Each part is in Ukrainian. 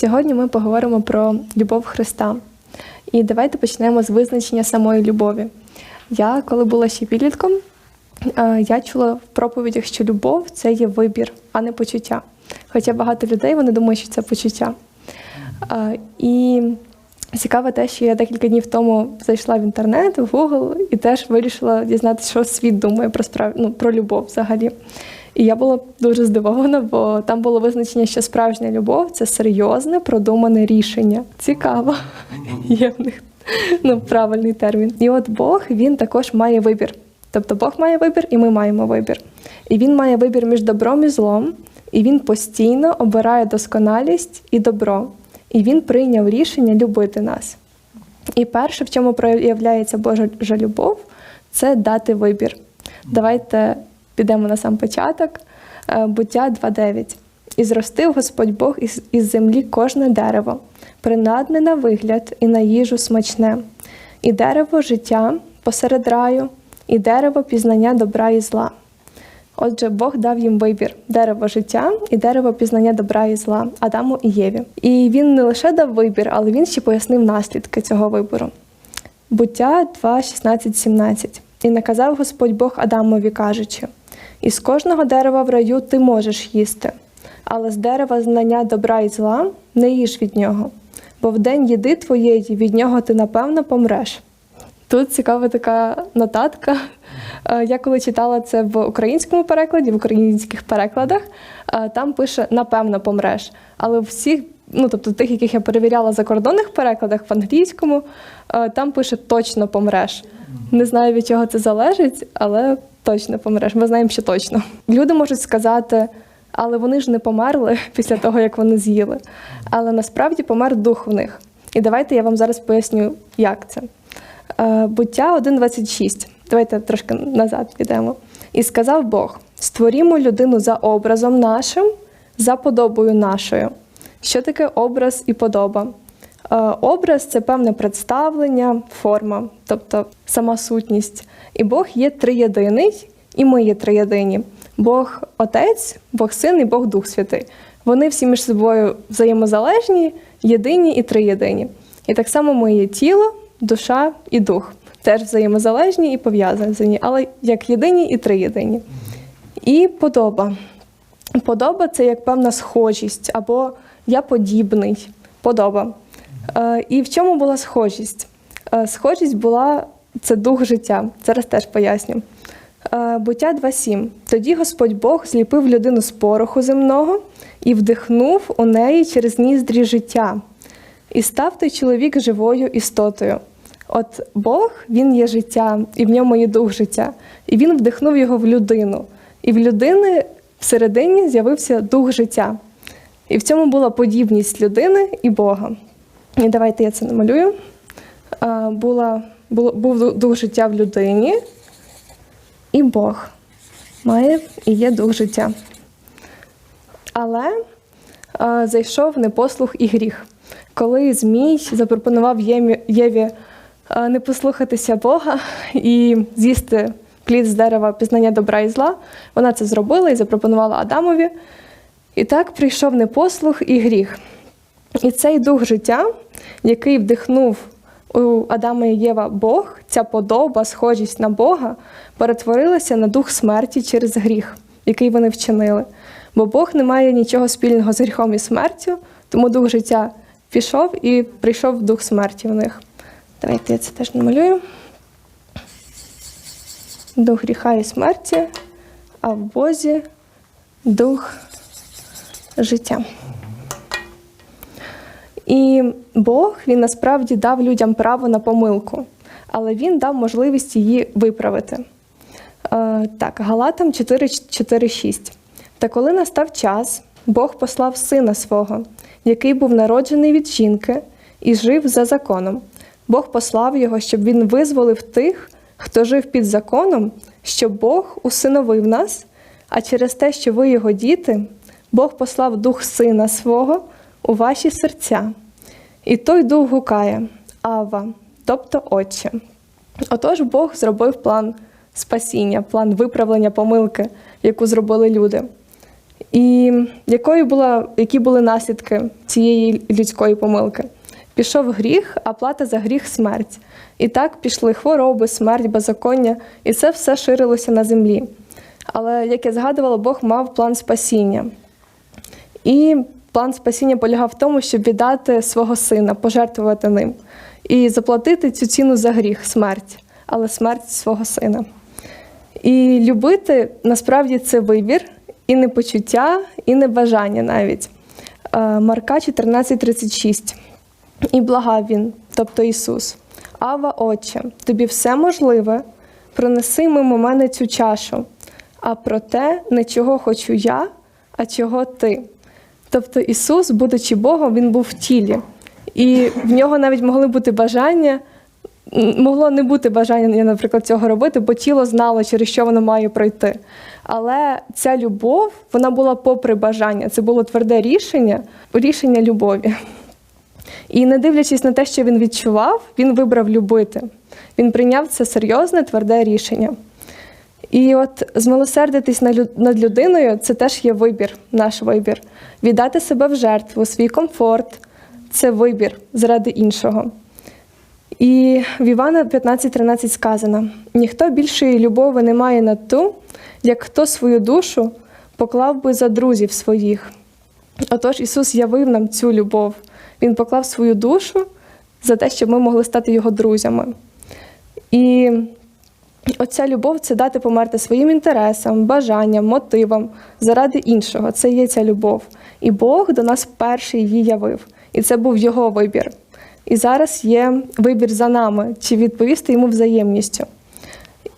Сьогодні ми поговоримо про любов Христа. І давайте почнемо з визначення самої любові. Я, коли була ще підлітком, е, я чула в проповідях, що любов це є вибір, а не почуття. Хоча багато людей вони думають, що це почуття. Е, І цікаве те, що я декілька днів тому зайшла в інтернет, в Google і теж вирішила дізнатися, що світ думає про справ... ну, про любов взагалі. І я була дуже здивована, бо там було визначення, що справжня любов це серйозне, продумане рішення. Цікаво. Є в них ну, правильний термін. І от Бог він також має вибір. Тобто Бог має вибір, і ми маємо вибір. І він має вибір між добром і злом, і він постійно обирає досконалість і добро. І він прийняв рішення любити нас. І перше, в чому проявляється Божа любов, це дати вибір. Давайте підемо на сам початок. Е, Буття 2.9. І зростив Господь Бог із, землі кожне дерево, принадне на вигляд і на їжу смачне, і дерево життя посеред раю, і дерево пізнання добра і зла. Отже, Бог дав їм вибір дерево життя і дерево пізнання добра і зла Адаму і Єві. І він не лише дав вибір, але він ще пояснив наслідки цього вибору. Буття 2, 16, 17. І наказав Господь Бог Адамові, кажучи: із кожного дерева в раю ти можеш їсти, але з дерева знання добра і зла не їж від нього, бо в день їди твоєї від нього ти напевно помреш. Тут цікава така нотатка. Е, Я коли читала це в українському перекладі, в українських перекладах, е, там пише напевно помреш. Але всіх, ну тобто тих, яких я перевіряла в закордонних перекладах в англійському, е, там пише точно помреш. Не знаю, від чого це залежить, але точно помреш. Ми знаємо, що точно. Люди можуть сказати, але вони ж не померли після того, як вони з'їли. Але насправді помер дух в них. І давайте я вам зараз поясню, як це. Е, Буття 1.26. Давайте трошки назад підемо. І сказав Бог: створімо людину за образом нашим, за подобою нашою. Що таке образ і подоба? Е, Образ це певне представлення, форма, тобто сама сутність. І Бог є триєдиний, і ми є триєдині. Бог Отець, Бог Син і Бог Дух Святий. Вони всі між собою взаємозалежні, єдині і триєдині. І так само ми є тіло, душа і дух. Теж взаємозалежні і пов'язані, але як єдині і триєдині. І подоба. Подоба це як певна схожість або я подібний. Подоба. Е, І в чому була схожість? Е, Схожість була це дух життя. Зараз теж поясню. Е, Буття 2.7. Тоді Господь Бог зліпив людину з пороху земного і вдихнув у неї через ніздрі життя. І став той чоловік живою істотою. От Бог, він є життя, і в ньому є дух життя. І він вдихнув його в людину. І в людини всередині з'явився дух життя. І в цьому була подібність людини і Бога. І давайте я це намалюю. Була, було, був дух життя в людині, і Бог має і є дух життя. Але а, зайшов непослух і гріх. Коли Змій запропонував Єві не послухатися Бога і з'їсти плід з дерева пізнання добра і зла, вона це зробила і запропонувала Адамові. І так прийшов непослух і гріх. І цей дух життя, який вдихнув у Адама і Єва Бог, ця подоба, схожість на Бога, перетворилася на дух смерті через гріх, який вони вчинили. Бо Бог не має нічого спільного з гріхом і смертю, тому дух життя пішов і прийшов дух смерті в них. Давайте я це теж намалюю. Дух гріха і смерті, а в Бозі дух життя. І Бог він насправді дав людям право на помилку, але він дав можливість її виправити. Е, так, Галатам 4.4.6. Та коли настав час, Бог послав сина свого, який був народжений від жінки і жив за законом. Бог послав його, щоб він визволив тих, хто жив під законом, щоб Бог усиновив нас, а через те, що ви його діти, Бог послав дух сина свого у ваші серця. І той дух гукає Ава, тобто Отче. Отож Бог зробив план спасіння, план виправлення помилки, яку зробили люди. І якою була, які були наслідки цієї людської помилки? Пішов гріх, а плата за гріх смерть. І так пішли хвороби, смерть, беззаконня, і це все ширилося на землі. Але, як я згадувала, Бог мав план спасіння. І план спасіння полягав в тому, щоб віддати свого сина, пожертвувати ним і заплатити цю ціну за гріх, смерть, але смерть свого сина. І любити насправді це вибір, і не почуття, і не бажання навіть. Е, Марка 14,36. І благав він, тобто Ісус. Ава, Отче, тобі все можливе, пронеси мимо мене цю чашу, а проте не чого хочу я, а чого ти. Тобто Ісус, будучи Богом, Він був в тілі. І в нього навіть могли бути бажання, могло не бути бажання, наприклад, цього робити, бо тіло знало, через що воно має пройти. Але ця любов, вона була попри бажання. Це було тверде рішення, рішення любові. І не дивлячись на те, що він відчував, він вибрав любити. Він прийняв це серйозне, тверде рішення. І от змилосердитись над людиною це теж є вибір, наш вибір. Віддати себе в жертву, свій комфорт це вибір заради іншого. І в Івана 15:13 сказано: ніхто більшої любові не має над ту, як хто свою душу поклав би за друзів своїх. Отож, Ісус явив нам цю любов. Він поклав свою душу за те, щоб ми могли стати Його друзями. І оця любов це дати померти своїм інтересам, бажанням, мотивам заради іншого. Це є ця любов. І Бог до нас перший її явив. І це був його вибір. І зараз є вибір за нами, чи відповісти йому взаємністю.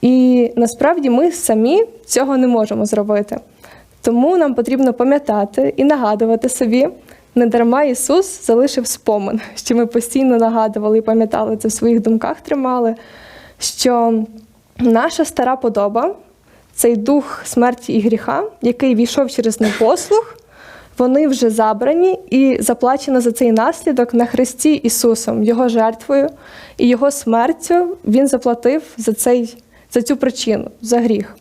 І насправді ми самі цього не можемо зробити. Тому нам потрібно пам'ятати і нагадувати собі, не дарма Ісус залишив спомин, що ми постійно нагадували і пам'ятали це в своїх думках тримали, що наша стара подоба, цей дух смерті і гріха, який війшов через непослух, вони вже забрані і заплачено за цей наслідок на Христі Ісусом, Його жертвою і Його смертю Він заплатив за, цей, за цю причину, за гріх.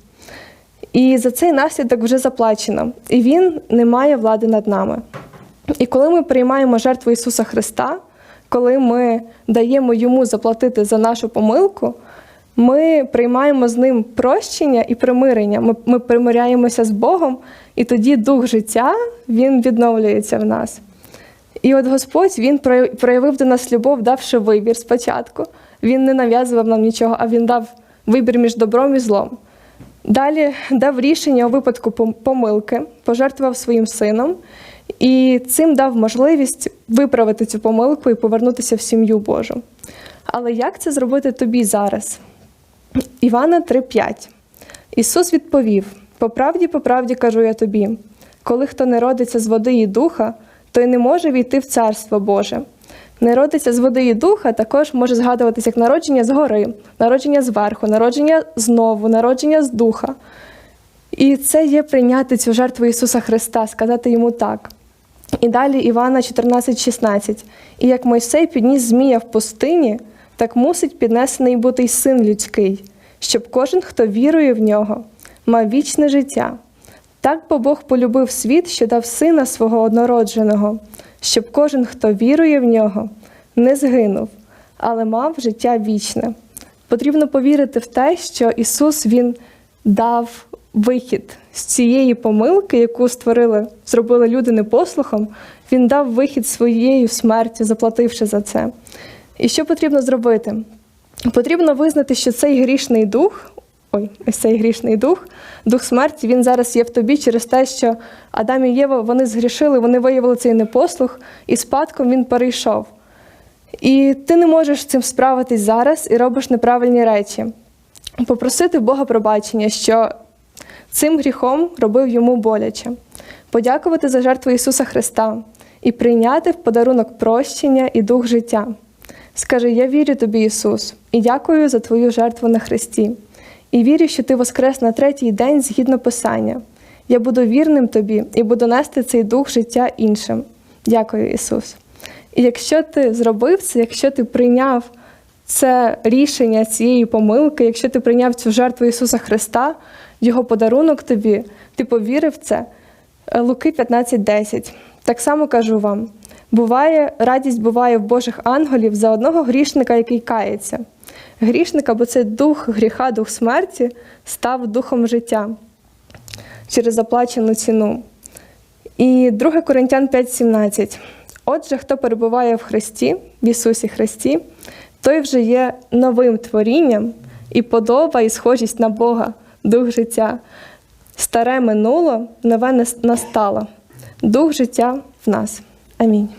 І за цей наслідок вже заплачено, і Він не має влади над нами. І коли ми приймаємо жертву Ісуса Христа, коли ми даємо Йому заплатити за нашу помилку, ми приймаємо з ним прощення і примирення. Ми, ми примиряємося з Богом, і тоді дух життя він відновлюється в нас. І от Господь Він проявив до нас любов, давши вибір спочатку. Він не нав'язував нам нічого, а він дав вибір між добром і злом. Далі дав рішення у випадку помилки, пожертвував своїм сином і цим дав можливість виправити цю помилку і повернутися в сім'ю Божу. Але як це зробити тобі зараз? Івана 3:5. Ісус відповів: По правді, по правді кажу я тобі, коли хто не родиться з води і духа, той не може війти в Царство Боже. Не родиться з води і духа також може згадуватися як народження згори, народження зверху, народження знову, народження з духа. І це є прийняти цю жертву Ісуса Христа, сказати йому так. І далі Івана 14,16. І як Мойсей підніс змія в пустині, так мусить піднесений бути й син людський, щоб кожен, хто вірує в нього, мав вічне життя. Так бо Бог полюбив світ, що дав сина свого однородженого, щоб кожен, хто вірує в нього, не згинув, але мав життя вічне. Потрібно повірити в те, що Ісус Він дав вихід з цієї помилки, яку створили, зробили люди непослухом. Він дав вихід своєю смертю, заплативши за це. І що потрібно зробити? Потрібно визнати, що цей грішний дух, ой, ось цей грішний дух, дух смерті, він зараз є в тобі через те, що Адам і Єва вони згрішили, вони виявили цей непослух, і спадком він перейшов. І ти не можеш з цим справитись зараз і робиш неправильні речі. Попросити Бога пробачення, що цим гріхом робив йому боляче, подякувати за жертву Ісуса Христа і прийняти в подарунок прощення і дух життя. Скажи: Я вірю тобі, Ісус, і дякую за Твою жертву на Христі. І вірю, що Ти воскрес на третій день згідно Писання. Я буду вірним тобі і буду нести цей дух життя іншим. Дякую, Ісус. І якщо ти зробив це, якщо ти прийняв це рішення цієї помилки, якщо ти прийняв цю жертву Ісуса Христа, Його подарунок тобі, ти повірив це, Е, Луки 15.10. Так само кажу вам: буває, радість буває в Божих ангелів за одного грішника, який кається. Грішника, бо це дух гріха, дух смерті, став духом життя через заплачену ціну. І 2 Коринтян 5:17. Отже, хто перебуває в Христі, в Ісусі Христі, той вже є новим творінням і подоба, і схожість на Бога, дух життя. Старе минуло, нове нас- настало. Дух життя в нас. Амінь.